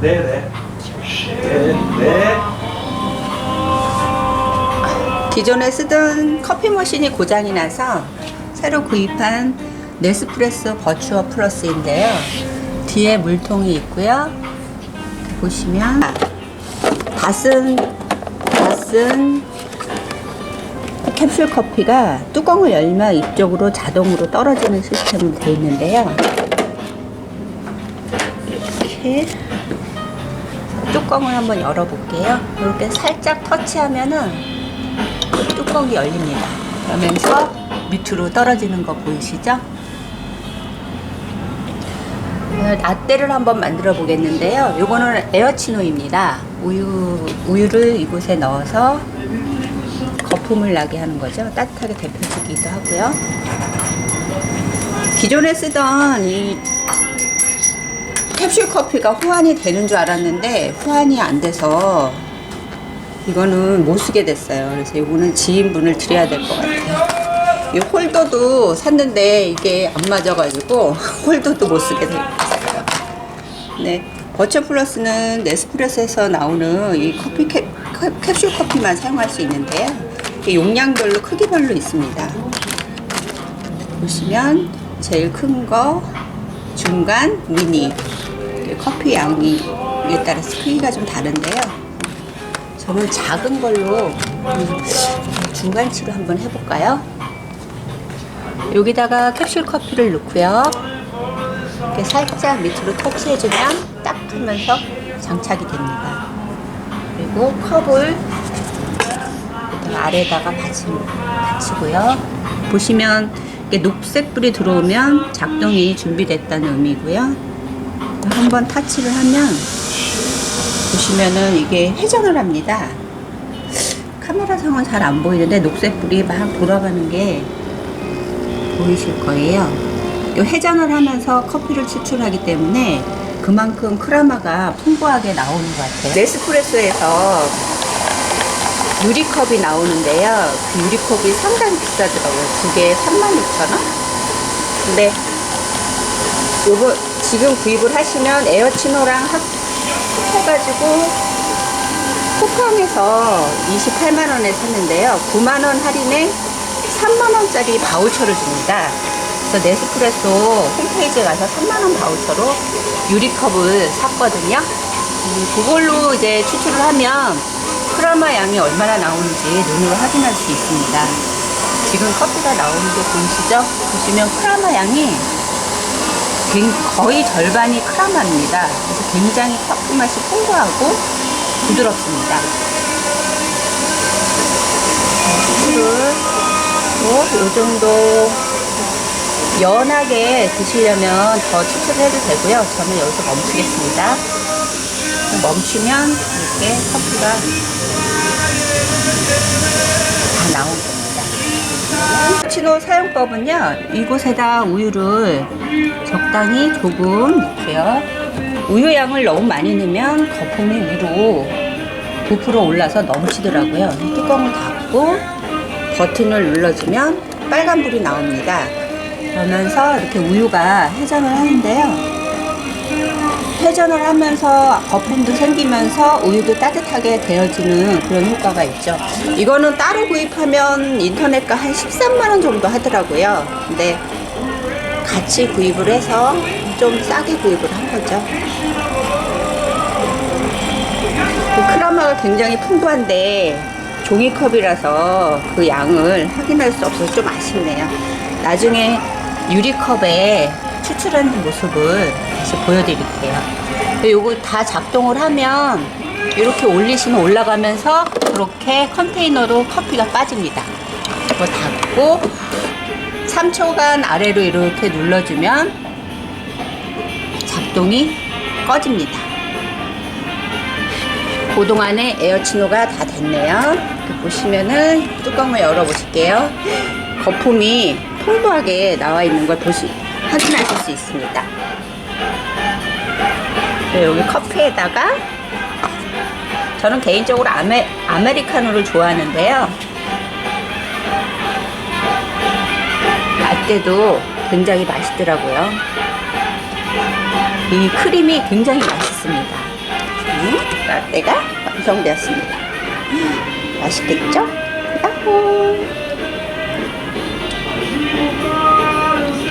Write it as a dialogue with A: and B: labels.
A: 네네. 네, 네.
B: 기존에 쓰던 커피 머신이 고장이 나서 새로 구입한 네스프레소 버추어 플러스인데요. 뒤에 물통이 있고요. 보시면 다쓴 다쓴 캡슐 커피가 뚜껑을 열면 이쪽으로 자동으로 떨어지는 시스템으로 되어 있는데요. 이렇게 뚜껑을 한번 열어볼게요. 이렇게 살짝 터치하면은 뚜껑이 열립니다. 그러면서 밑으로 떨어지는 거 보이시죠? 라떼를 한번 만들어 보겠는데요. 요거는 에어치노입니다. 우유, 우유를 이곳에 넣어서 거품을 나게 하는 거죠. 따뜻하게 데펴주기도 하고요. 기존에 쓰던 이 캡슐 커피가 호환이 되는 줄 알았는데 호환이 안 돼서 이거는 못 쓰게 됐어요. 그래서 이거는 지인분을 드려야 될 것 같아요. 이 홀더도 샀는데 이게 안 맞아가지고 홀더도 못 쓰게 됐어요. 네. 버처 플러스는 네스프레소에서 나오는 이 커피 캡, 캡- 캡슐 커피만 사용할 수 있는데요. 용량별로 크기별로 있습니다. 보시면 제일 큰 거, 중간, 미니. 커피 양이 에 따라서 크기가 좀 다른데요. 저는 작은 걸로 음, 중간치로 한번 해볼까요? 여기다가 캡슐 커피를 넣고요. 이렇게 살짝 밑으로 터치해주면 딱 하면서 장착이 됩니다. 그리고 컵을 아래다가 받치, 받치고요. 보시면 녹색 불이 들어오면 작동이 준비됐다는 의미고요. 한번 타치를 하면 보시면은 이게 회전을 합니다. 카메라상은 잘 안 보이는데 녹색 불이 막 돌아가는 게 보이실 거예요. 이 회전을 하면서 커피를 추출하기 때문에 그만큼 크라마가 풍부하게 나오는 것 같아요. 네스프레소에서 유리컵이 나오는데요. 그 유리컵이 상당히 비싸더라고요. 두 개에 36,000원? 근데 요거 지금 구입을 하시면 에어치노랑 합, 합해가지고 쿠팡에서 28만원에 샀는데요. 9만원 할인에 3만원짜리 바우처를 줍니다. 그래서 네스프레소 홈페이지에 가서 3만원 바우처로 유리컵을 샀거든요. 음, 그걸로 이제 추출을 하면 크라마 양이 얼마나 나오는지 눈으로 확인할 수 있습니다. 지금 커피가 나오는 게 보이시죠? 보시면 크라마 양이 굉- 거의 절반이 크라마입니다. 그래서 굉장히 커피 맛이 풍부하고 부드럽습니다. 술을 이 정도 연하게 드시려면 더 추출해도 되고요. 저는 여기서 멈추겠습니다. 멈추면 이렇게 커피가 다 나옵니다. 치노 사용법은요. 이곳에다 우유를 적당히 조금 넣고요. 우유 양을 너무 많이 넣으면 거품이 위로 부풀어 올라서 넘치더라고요. 뚜껑을 닫고 버튼을 눌러주면 빨간불이 나옵니다. 그러면서 이렇게 우유가 회전을 하는데요. 회전을 하면서 거품도 생기면서 우유도 따뜻하게 되어지는 그런 효과가 있죠. 이거는 따로 구입하면 인터넷가 한 13만원 정도 하더라고요. 근데 같이 구입을 해서 좀 싸게 구입을 한 거죠. 그 크라마가 굉장히 풍부한데 종이컵이라서 그 양을 확인할 수 없어서 좀 아쉽네요. 나중에 유리컵에 추출하는 모습을 다시 보여드릴게요. 요거 다 작동을 하면 이렇게 올리시면 올라가면서 그렇게 컨테이너로 커피가 빠집니다. 이거 닫고 3초간 아래로 이렇게 눌러주면 작동이 꺼집니다. 그동안에 에어치노가 다 됐네요. 보시면은 뚜껑을 열어보실게요. 거품이 풍부하게 나와 있는 걸 보시, 확인하실 수 있습니다. 네, 여기 커피에다가 저는 개인적으로 아메, 아메리카노를 좋아하는데요. 라떼도 굉장히 맛있더라고요. 이 크림이 굉장히 맛있습니다. 음, 라떼가 완성되었습니다. 맛있겠죠? 야호!